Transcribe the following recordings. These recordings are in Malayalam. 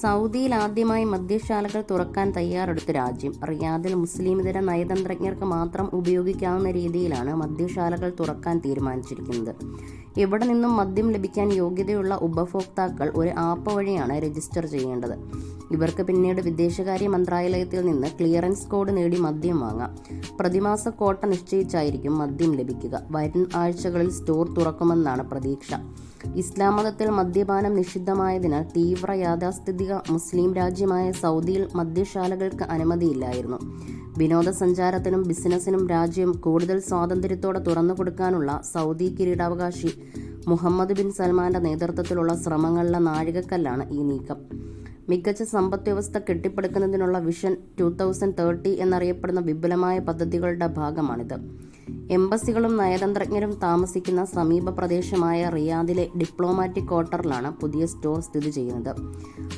സൗദിയിൽ ആദ്യമായി മദ്യശാലകൾ തുറക്കാൻ തയ്യാറെടുത്ത രാജ്യം. റിയാദിൽ മുസ്ലിമിതര നയതന്ത്രജ്ഞർക്ക് മാത്രം ഉപയോഗിക്കാവുന്ന രീതിയിലാണ് മദ്യശാലകൾ തുറക്കാൻ തീരുമാനിച്ചിരിക്കുന്നത്. ഇവിടെ നിന്നും മദ്യം ലഭിക്കാൻ യോഗ്യതയുള്ള ഉപഭോക്താക്കൾ ഒരു ആപ്പ് വഴിയാണ് രജിസ്റ്റർ ചെയ്യേണ്ടത്. ഇവർക്ക് പിന്നീട് വിദേശകാര്യ മന്ത്രാലയത്തിൽ നിന്ന് ക്ലിയറൻസ് കോഡ് നേടി മദ്യം വാങ്ങാം. പ്രതിമാസ കോട്ട നിശ്ചയിച്ചായിരിക്കും മദ്യം ലഭിക്കുക. വരും ആഴ്ചകളിൽ സ്റ്റോർ തുറക്കുമെന്നാണ് പ്രതീക്ഷ. ഇസ്ലാം മതത്തിൽ മദ്യപാനം നിഷിദ്ധമായതിനാൽ തീവ്ര യാഥാസ്ഥിതിക മുസ്ലിം രാജ്യമായ സൗദിയിൽ മദ്യശാലകൾക്ക് അനുമതിയില്ലായിരുന്നു. വിനോദസഞ്ചാരത്തിനും ബിസിനസ്സിനും രാജ്യം കൂടുതൽ സ്വാതന്ത്ര്യത്തോടെ തുറന്നു കൊടുക്കാനുള്ള സൗദി കിരീടാവകാശി മുഹമ്മദ് ബിൻ സൽമാന്റെ നേതൃത്വത്തിലുള്ള ശ്രമങ്ങളിലെ നാഴികക്കല്ലാണ് ഈ നീക്കം. മികച്ച സമ്പദ് വ്യവസ്ഥ കെട്ടിപ്പടുക്കുന്നതിനുള്ള വിഷൻ ടു തൗസൻഡ് തേർട്ടി എന്നറിയപ്പെടുന്ന വിപുലമായ പദ്ധതികളുടെ ഭാഗമാണിത്. എംബസികളും നയതന്ത്രജ്ഞരും താമസിക്കുന്ന സമീപ പ്രദേശമായ റിയാദിലെ ഡിപ്ലോമാറ്റിക് ക്വാർട്ടറിലാണ് പുതിയ സ്റ്റോർ സ്ഥിതി ചെയ്യുന്നത്.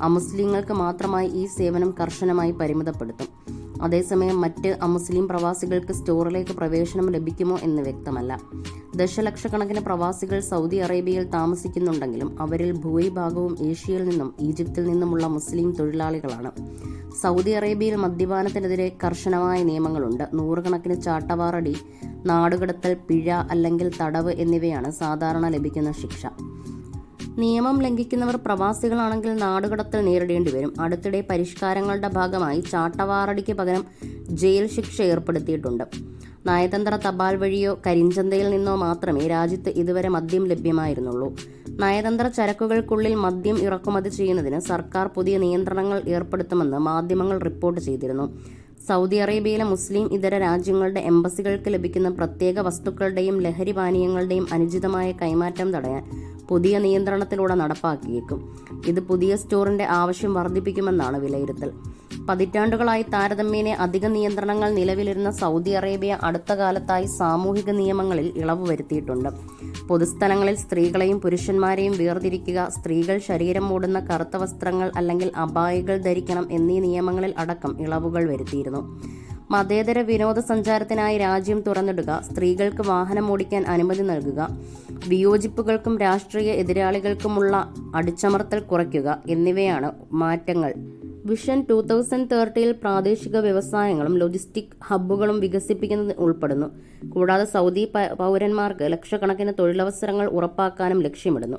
അമുസ്ലിങ്ങൾക്ക് മാത്രമായി ഈ സേവനം കർശനമായി പരിമിതപ്പെടുത്തും. അതേസമയം മറ്റ് അമുസ്ലിം പ്രവാസികൾക്ക് സ്റ്റോറിലേക്ക് പ്രവേശനം ലഭിക്കുമോ എന്ന് വ്യക്തമല്ല. ദശലക്ഷക്കണക്കിന് പ്രവാസികൾ സൗദി അറേബ്യയിൽ താമസിക്കുന്നുണ്ടെങ്കിലും അവരിൽ ഭൂരിഭാഗവും ഏഷ്യയിൽ നിന്നും ഈജിപ്തിൽ നിന്നുമുള്ള മുസ്ലിം തൊഴിലാളികളാണ്. സൗദി അറേബ്യയിൽ മദ്യപാനത്തിനെതിരെ കർശനമായ നിയമങ്ങളുണ്ട്. നൂറുകണക്കിന് ചാട്ടവാറടി നാടുകടത്തൽ പിഴ അല്ലെങ്കിൽ തടവ് എന്നിവയാണ് സാധാരണ ലഭിക്കുന്ന ശിക്ഷ. നിയമം ലംഘിക്കുന്നവർ പ്രവാസികളാണെങ്കിൽ നാടുകടത്തൽ നേരിടേണ്ടി വരും. അടുത്തിടെ പരിഷ്കാരങ്ങളുടെ ഭാഗമായി ചാട്ടവാറടിക്ക് പകരം ജയിൽ ശിക്ഷ ഏർപ്പെടുത്തിയിട്ടുണ്ട്. നയതന്ത്ര തപാൽ വഴിയോ കരിഞ്ചന്തയിൽ നിന്നോ മാത്രമേ രാജ്യത്ത് ഇതുവരെ മദ്യം ലഭ്യമായിരുന്നുള്ളൂ. നയതന്ത്ര ചരക്കുകൾക്കുള്ളിൽ മദ്യം ഇറക്കുമതി ചെയ്യുന്നതിന് സർക്കാർ പുതിയ നിയന്ത്രണങ്ങൾ ഏർപ്പെടുത്തുമെന്ന് മാധ്യമങ്ങൾ റിപ്പോർട്ട് ചെയ്തിരുന്നു. സൗദി അറേബ്യയിലെ മുസ്ലിം ഇതര രാജ്യങ്ങളുടെ എംബസികൾക്ക് ലഭിക്കുന്ന പ്രത്യേക വസ്തുക്കളുടെയും ലഹരി പാനീയങ്ങളുടെയും അനുചിതമായ കൈമാറ്റം തടയാൻ പുതിയ നിയന്ത്രണത്തിലൂടെ നടപ്പാക്കിയേക്കും. ഇത് പുതിയ സ്റ്റോറിന്റെ ആവശ്യം വർദ്ധിപ്പിക്കുമെന്നാണ് വിലയിരുത്തൽ. പതിറ്റാണ്ടുകളായി താരതമ്യേന അധിക നിയന്ത്രണങ്ങൾ നിലവിലിരുന്ന സൗദി അറേബ്യ അടുത്ത കാലത്തായി സാമൂഹിക നിയമങ്ങളിൽ ഇളവ് വരുത്തിയിട്ടുണ്ട്. പൊതുസ്ഥലങ്ങളിൽ സ്ത്രീകളെയും പുരുഷന്മാരെയും വേർതിരിക്കുക സ്ത്രീകൾ ശരീരം മൂടുന്ന കറുത്ത വസ്ത്രങ്ങൾ അല്ലെങ്കിൽ അബായികൾ ധരിക്കണം എന്നീ നിയമങ്ങളിൽ അടക്കം ഇളവുകൾ വരുത്തിയിരുന്നു. മതേതര വിനോദസഞ്ചാരത്തിനായി രാജ്യം തുറന്നിടുക സ്ത്രീകൾക്ക് വാഹനം ഓടിക്കാൻ അനുമതി നൽകുക വിയോജിപ്പുകൾക്കും രാഷ്ട്രീയ എതിരാളികൾക്കുമുള്ള അടിച്ചമർത്തൽ കുറയ്ക്കുക എന്നിവയാണ് മാറ്റങ്ങൾ. വിഷൻ ടു തൗസൻഡ് തേർട്ടിയിൽ പ്രാദേശിക വ്യവസായങ്ങളും ലോജിസ്റ്റിക് ഹബ്ബുകളും വികസിപ്പിക്കുന്നത് ഉൾപ്പെടുന്നു. കൂടാതെ സൗദി പൗരന്മാർക്ക് ലക്ഷക്കണക്കിന് തൊഴിലവസരങ്ങൾ ഉറപ്പാക്കാനും ലക്ഷ്യമിടുന്നു.